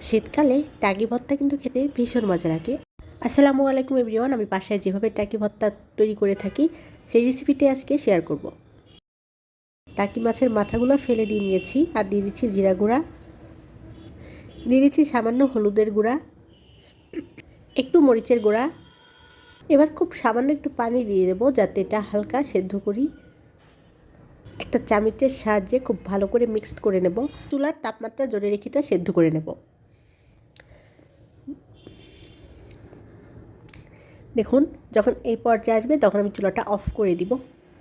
শীতকালে টাকি ভর্তা কিন্তু খেতে ভীষণ মজা লাগে। আসসালামু আলাইকুম এভরিওয়ান, আমি বাসায় যেভাবে টাকি ভর্তা তৈরি করে থাকি, সেই রেসিপিটি আজকে শেয়ার করব। টাকি মাছের মাথাগুলো ফেলে দিয়ে নিয়েছি আর দিয়ে দিচ্ছি জিরা গুঁড়া। দিয়ে দিচ্ছি সামান্য হলুদের গুঁড়া, একটু মরিচের গুঁড়া। এবার খুব সামান্য একটু পানি দিয়ে দেবো যাতে এটা হালকা সেদ্ধ করি। একটা চামচের সাহায্যে খুব ভালো করে মিক্সড করে নেব। চুলার তাপমাত্রা জোরে রেখেটা সেদ্ধ করে নেব। দেখুন, যখন এই পর্যায়ে আসবে, তখন আমি চুলাটা অফ করে দিব।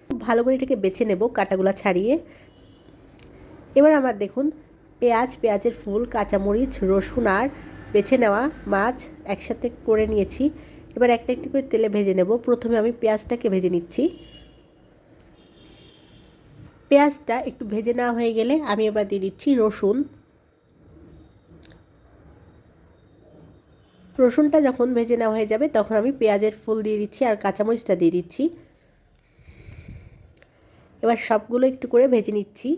ভালো করে এটাকে বেছে নেব কাটাগুলো ছাড়িয়ে। এবার আমার দেখুন, পেঁয়াজ, পেঁয়াজের ফুল, কাঁচামরিচ, রসুন আর বেছে নেওয়া মাছ একসাথে করে নিয়েছি। এবার একটা একটি করে তেলে ভেজে নেব। প্রথমে আমি পেঁয়াজটাকে ভেজে নিচ্ছি। পেঁয়াজটা একটু ভেজে নেওয়া হয়ে গেলে আমি এবার দিয়ে দিচ্ছি রসুন। রসুনটা যখন ভেজে নেওয়া হয়ে যাবে, তখন আমি পেঁয়াজের ফুল দিয়ে দিচ্ছি আর কাঁচামরিচটা দিয়ে দিচ্ছি। এবার সবগুলো একটু করে ভেজে নিচ্ছি।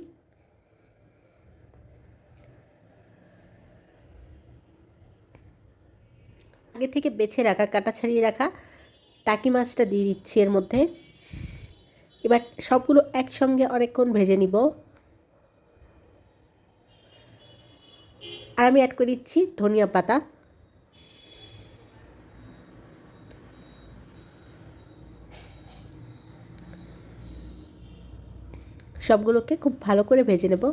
আগে থেকে বেছে রাখা, কাটা ছাড়িয়ে রাখা টাকি মাছটা দিয়ে দিচ্ছি এর মধ্যে। এবার সবগুলো একসঙ্গে অনেকক্ষণ ভেজে নিব। আর আমি অ্যাড করে দিচ্ছি ধনিয়া পাতা। সবগুলোকে খুব ভালো করে ভেজে নেব।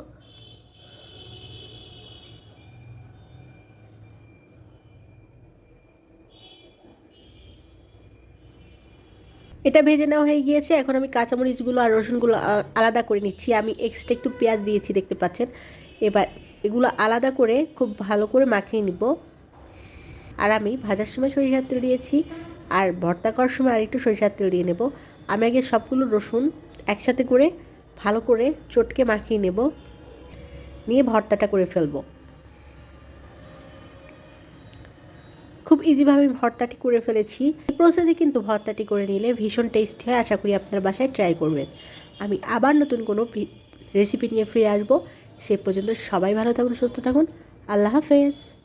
এটা ভেজে নেওয়া হয়ে গিয়েছে। এখন আমি কাঁচামরিচগুলো আর রসুনগুলো আলাদা করে নিচ্ছি। আমি এক্সট্রা একটু পেঁয়াজ দিয়েছি, দেখতে পাচ্ছেন। এবার এগুলো আলাদা করে খুব ভালো করে মাখিয়ে নিব। আর আমি ভাজার সময় সরিষার তেল দিয়েছি। আর ভর্তা করার সময় আরেকটু সরিষার তেল দিয়ে নেব। আমি আগে সবগুলো রসুন একসাথে করে ভালো করে চটকে মাখিয়ে নেব। নিয়ে ভর্তাটা করে ফেলব। খুব ইজিভাবে আমি ভর্তাটি করে ফেলেছি। এই প্রসেসে কিন্তু ভর্তাটি করে নিলে ভীষণ টেস্টি হয়। আশা করি আপনার বাসায় ট্রাই করবেন। আমি আবার নতুন কোনো রেসিপি নিয়ে ফিরে আসব। সে পর্যন্ত সবাই ভালো থাকুন, সুস্থ থাকুন। আল্লাহ হাফেজ।